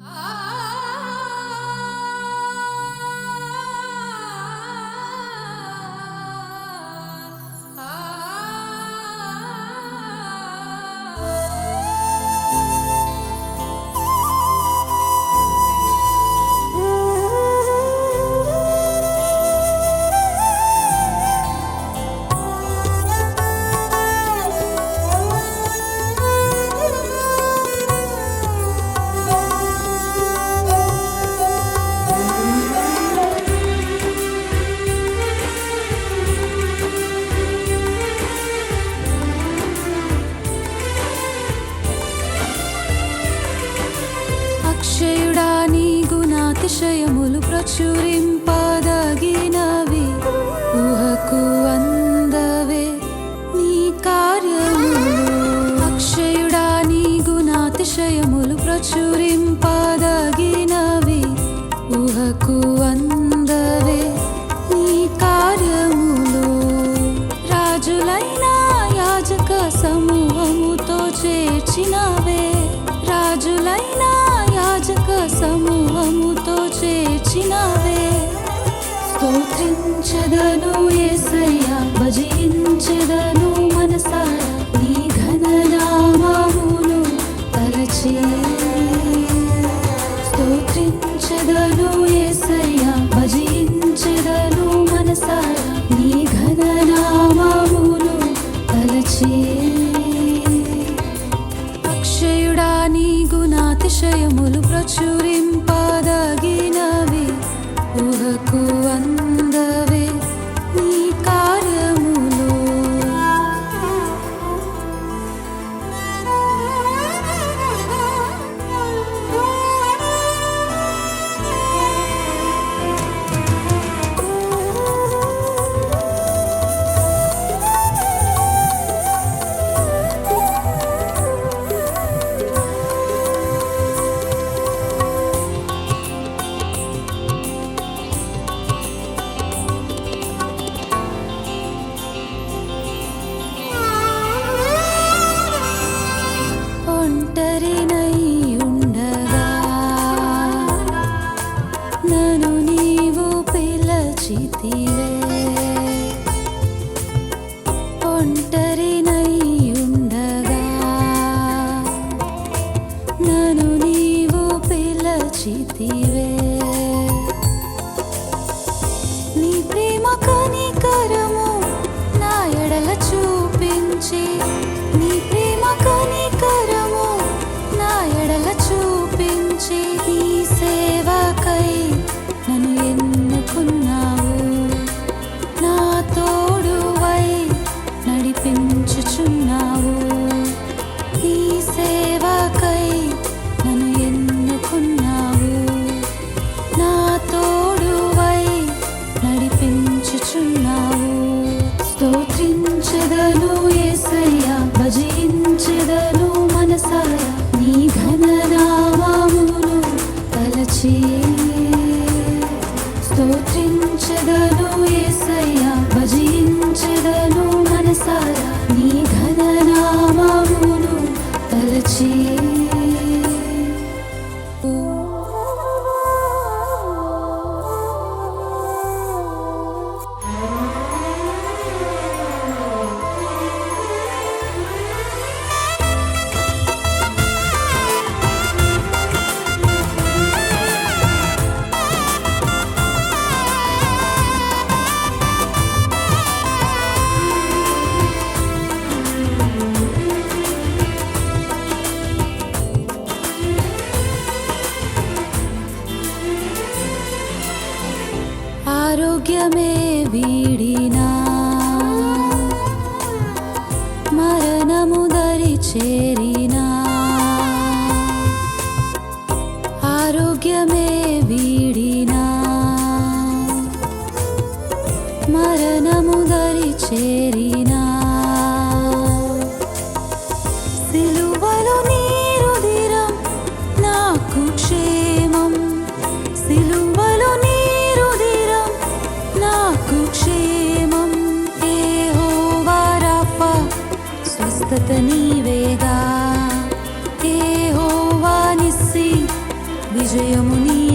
అక్షయుడా ప్రచురింపదగినవి. ఊహకు అందవే నీ కార్యములు అక్షయుడా నీ గుణాతిశయములు ప్రచురింపదగినవి. ఊహకు అందవే నీ కార్యములు. రాజులైన యాజక సమూహముతో చేర్చినవే. రాజులైనా యాజక సమూహముతో చేర్చినవే. స్తోత్రించదను యేసయ్యా భజించదను మనసారా. నీ ఘననామమును తలచి. స్తోత్రించదను యేసయ్యా భజించదను మనసారా. గుణాతిశయములు ప్రచురింపదగినవి கொண்டு చేరినా. ఆరోగ్యమే వీడినా. మరణము దరి చేరినా. సిలువలో నీరుదిరం నాకు క్షేమం. సిలువలో నీరుదిరం నాకు క్షేమం. స్వస్థతని 你最有魔力。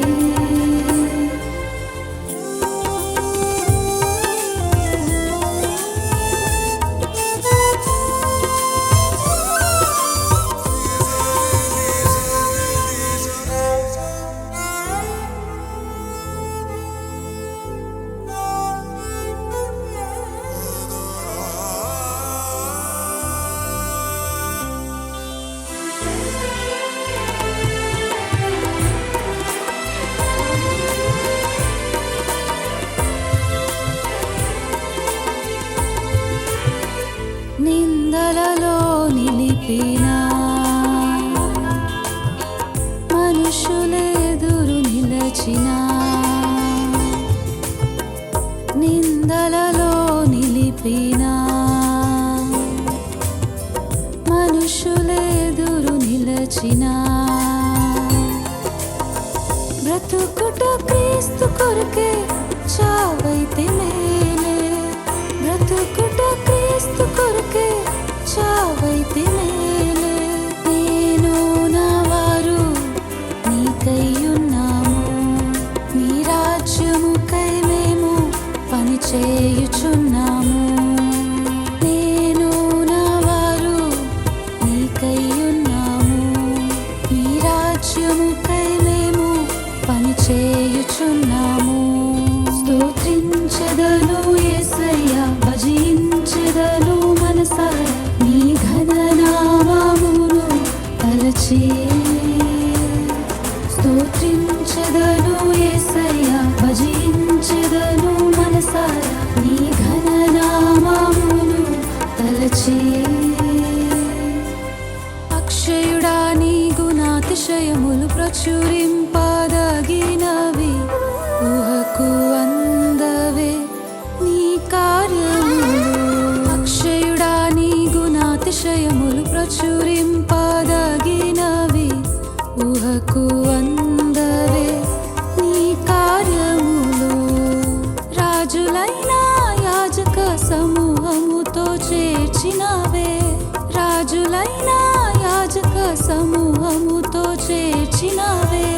తలచి నిలచిన నిందలలో నిలిపిన మనుషులెదురు నిలచినా బ్రతుకుట క్రీస్తు కొరకే చావైతే మే చేయుచున్నాము. స్తోత్రించదను గుణాతిశయములు ఊహకు అందవే నీ కార్యములు. రాజులైన యాజక సమూహముతో చేర్చినవే. రాజులైన యాజక సమూహముతో చేర్చినవే.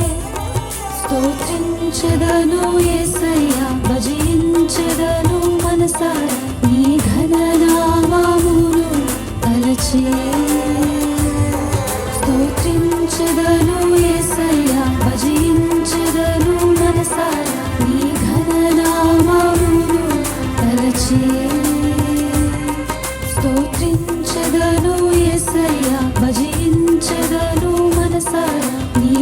స్తోత్రించదను యేసయ్యా భజించదను మనసారా. నీ ఘననామమును తలచి స్తోత్రించదను యేసయ్యా భజించదను మనసారా నీ ఘననామమును తలచి. స్తోత్రించదను యేసయ్యా భజించదను మనసారా నీ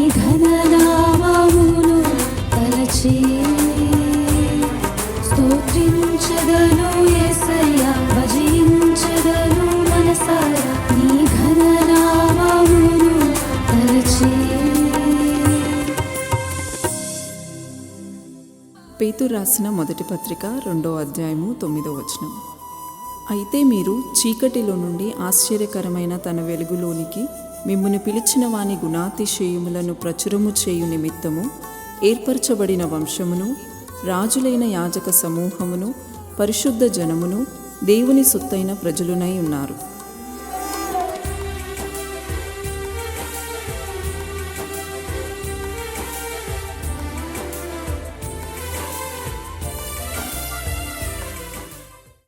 పేతురు రాసిన మొదటి పత్రిక రెండో అధ్యాయము తొమ్మిదో వచనం. అయితే మీరు చీకటిలో నుండి ఆశ్చర్యకరమైన తన వెలుగులోనికి మిమ్మల్ని పిలిచిన వాని గుణాతిశయములను ప్రచురము చేయు నిమిత్తము ఏర్పరచబడిన వంశమును రాజులైన యాజక సమూహమును పరిశుద్ధ జనమును దేవుని సొత్తైన ప్రజలునై ఉన్నారు.